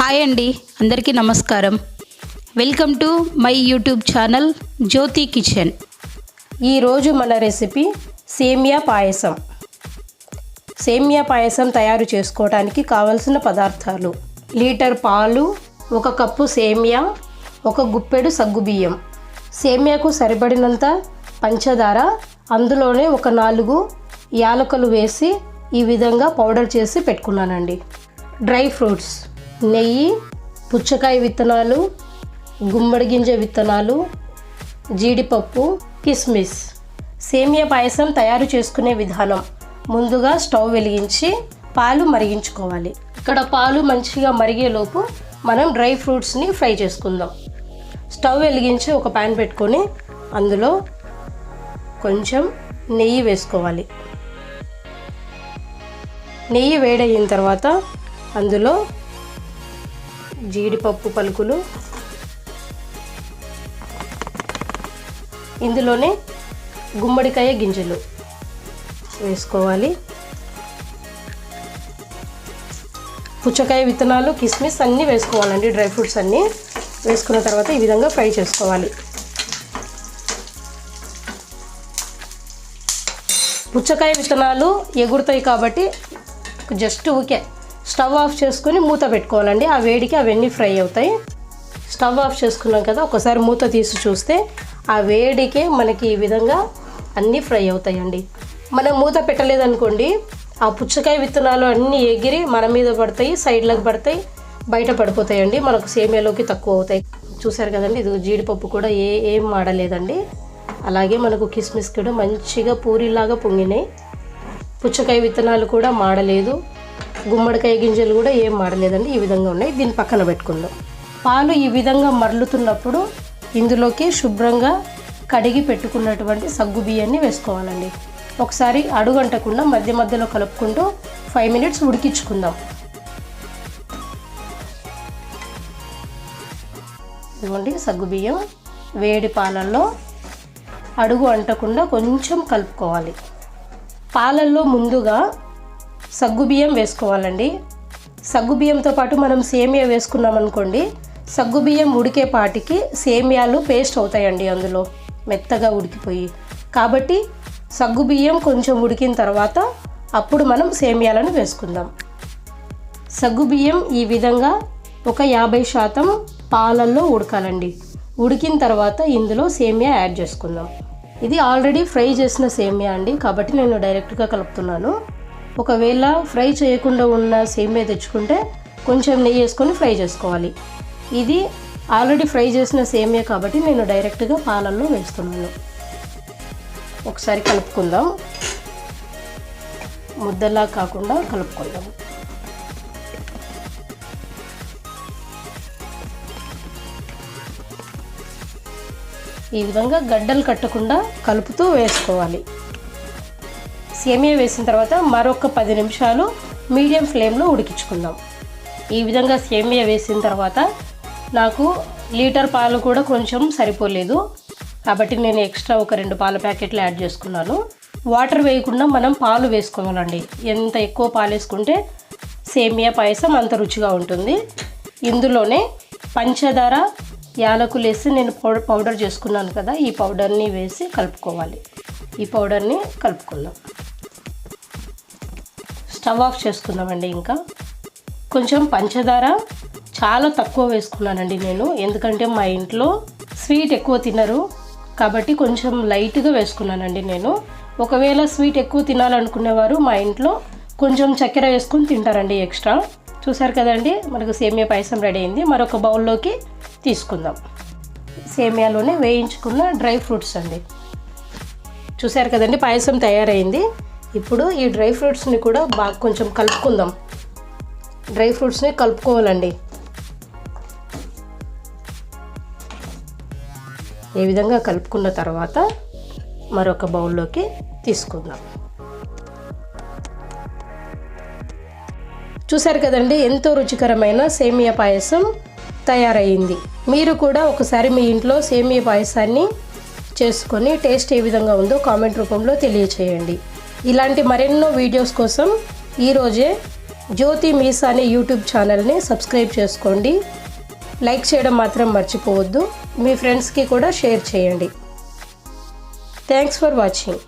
Hi అండి అందరికీ నమస్కారం. Welcome to my YouTube channel Jyothi kitchen. ఈరోజు మన రెసిపీ సేమియా పాయసం. సేమియా పాయసం తయారు చేసుకోవడానికి కావలసిన పదార్థాలు లీటర్ పాలు ఒక కప్పు సేమియా ఒక గుప్పెడు సగ్గుబియ్యం సేమియాకు సరిపడినంత పంచదార అందులోనే ఒక నాలుగు యాలకులు వేసి ఈ విధంగా పౌడర్ చేసి పెట్టుకున్నానండి. Dry fruits. నెయ్యి పుచ్చకాయ విత్తనాలు గుమ్మడి గింజ విత్తనాలు జీడిపప్పు కిస్మిస్. సేమియా పాయసం తయారు చేసుకునే విధానం. ముందుగా స్టవ్ వెలిగించి పాలు మరిగించుకోవాలి. ఇక్కడ పాలు మంచిగా మరిగేలోపు మనం డ్రై ఫ్రూట్స్ని ఫ్రై చేసుకుందాం. స్టవ్ వెలిగించి ఒక ప్యాన్ పెట్టుకొని అందులో కొంచెం నెయ్యి వేసుకోవాలి. నెయ్యి వేడయిన తర్వాత అందులో జీడిపప్పు పలుకులు. ఇందులోనే గుమ్మడికాయ గింజలు వేసుకోవాలి. పుచ్చకాయ విత్తనాలు కిస్మిస్ అన్నీ వేసుకోవాలండి డ్రై ఫ్రూట్స్ అన్నీ వేసుకున్న తర్వాత ఈ విధంగా ఫ్రై చేసుకోవాలి. పుచ్చకాయ విత్తనాలు ఎగురుతాయి కాబట్టి జస్ట్ ఊకే స్టవ్ ఆఫ్ చేసుకొని మూత పెట్టుకోవాలండి. ఆ వేడికి అవన్నీ ఫ్రై అవుతాయి. స్టవ్ ఆఫ్ చేసుకున్నాం కదా ఒకసారి మూత తీసి చూస్తే ఆ వేడికే మనకి ఈ విధంగా అన్నీ ఫ్రై అవుతాయండి. మనం మూత పెట్టలేదనుకోండి ఆ పుచ్చకాయ విత్తనాలు అన్నీ ఎగిరి మన మీద పడతాయి సైడ్లకు పడతాయి బయట పడిపోతాయండి. మనకు సేమియాలోకి తక్కువ అవుతాయి. చూసారు కదండి ఇది జీడిపప్పు కూడా ఏ ఏం మాడలేదండి అలాగే మనకు కిస్మిస్ కూడా మంచిగా పూరిలాగా పొంగినాయి. పుచ్చకాయ విత్తనాలు కూడా మాడలేదు. గుమ్మడికాయ గింజలు కూడా ఏం మాడలేదండి ఈ విధంగా ఉన్నాయి. దీన్ని పక్కన పెట్టుకుందాం. పాలు ఈ విధంగా మరలుతున్నప్పుడు ఇందులోకి శుభ్రంగా కడిగి పెట్టుకున్నటువంటి సగ్గు బియ్యాన్ని వేసుకోవాలండి. ఒకసారి అడుగంటకుండా మధ్య మధ్యలో కలుపుకుంటూ ఫైవ్ మినిట్స్ ఉడికించుకుందాం. ఇదిగోండి సగ్గు బియ్యం వేడి పాలల్లో అడుగు అంటకుండా కొంచెం కలుపుకోవాలి. పాలల్లో ముందుగా సగ్గుబియ్యం వేసుకోవాలండి. సగ్గుబియ్యంతో పాటు మనం సేమియా వేసుకున్నాం అనుకోండి సగ్గుబియ్యం ఉడికే పాటికి సేమియాలు పేస్ట్ అవుతాయండి అందులో మెత్తగా ఉడికిపోయి. కాబట్టి సగ్గుబియ్యం కొంచెం ఉడికిన తర్వాత అప్పుడు మనం సేమియాలను వేసుకుందాం. సగ్గుబియ్యం ఈ విధంగా ఒక యాభై శాతం పాలల్లో ఉడకాలండి. ఉడికిన తర్వాత ఇందులో సేమియా యాడ్ చేసుకుందాం. ఇది ఆల్రెడీ ఫ్రై చేసిన సేమియా అండి కాబట్టి నేను డైరెక్ట్గా కలుపుతున్నాను. ఒకవేళ ఫ్రై చేయకుండా ఉన్న సేమియా తెచ్చుకుంటే కొంచెం నెయ్యి వేసుకొని ఫ్రై చేసుకోవాలి. ఇది ఆల్రెడీ ఫ్రై చేసిన సేమియా కాబట్టి నేను డైరెక్ట్గా పాలల్లో వేస్తున్నాను. ఒకసారి కలుపుకుందాం. ముద్దలా కాకుండా కలుపుకుందాం. ఈ విధంగా గడ్డలు కట్టకుండా కలుపుతూ వేసుకోవాలి. సేమియా వేసిన తర్వాత మరొక పది నిమిషాలు మీడియం ఫ్లేమ్లో ఉడికించుకుందాం. ఈ విధంగా సేమియా వేసిన తర్వాత నాకు లీటర్ పాలు కూడా కొంచెం సరిపోలేదు. కాబట్టి నేను ఎక్స్ట్రా ఒక రెండు పాల ప్యాకెట్లు యాడ్ చేసుకున్నాను. వాటర్ వేయకుండా మనం పాలు వేసుకోవాలండి. ఎంత ఎక్కువ పాలు వేసుకుంటే సేమియా పాయసం అంత రుచిగా ఉంటుంది. ఇందులోనే పంచదార యాలకులు వేసి నేను పౌడర్ పౌడర్ చేసుకున్నాను కదా ఈ పౌడర్ని వేసి కలుపుకోవాలి. ఈ పౌడర్ని కలుపుకుందాం. స్టవ్ ఆఫ్ చేసుకుందామండి ఇంకా. కొంచెం పంచదార చాలా తక్కువ వేసుకున్నానండి నేను. ఎందుకంటే మా ఇంట్లో స్వీట్ ఎక్కువ తినరు. కాబట్టి కొంచెం లైట్గా వేసుకున్నానండి నేను. ఒకవేళ స్వీట్ ఎక్కువ తినాలనుకునేవారు మా ఇంట్లో కొంచెం చక్కెర వేసుకొని తింటారండి ఎక్స్ట్రా. చూసారు కదండి మనకు సేమియా పాయసం రెడీ అయింది. మరొక బౌల్లోకి తీసుకుందాం. సేమియాలోనే వేయించుకున్న డ్రై ఫ్రూట్స్ అండి. చూసారు కదండి పాయసం తయారైంది. ఇప్పుడు ఈ డ్రై ఫ్రూట్స్ని కూడా బాగా కొంచెం కలుపుకుందాం. డ్రై ఫ్రూట్స్ని కలుపుకోవాలండి. ఈ విధంగా కలుపుకున్న తర్వాత మరొక బౌల్లోకి తీసుకుందాం. చూశారు కదండి ఎంతో రుచికరమైన సేమియా పాయసం తయారయ్యింది మీరు కూడా ఒకసారి మీ ఇంట్లో సేమియా పాయసాన్ని చేసుకొని టేస్ట్ ఏ విధంగా ఉందో కామెంట్ రూపంలో తెలియచేయండి. ఇలాంటి మరెన్నో వీడియోస్ కోసం ఈరోజే జ్యోతి మీసా అనే యూట్యూబ్ ఛానల్ని సబ్స్క్రైబ్ చేసుకోండి. లైక్ చేయడం మాత్రం మర్చిపోవద్దు. మీ ఫ్రెండ్స్కి కూడా షేర్ చేయండి. Thanks for watching.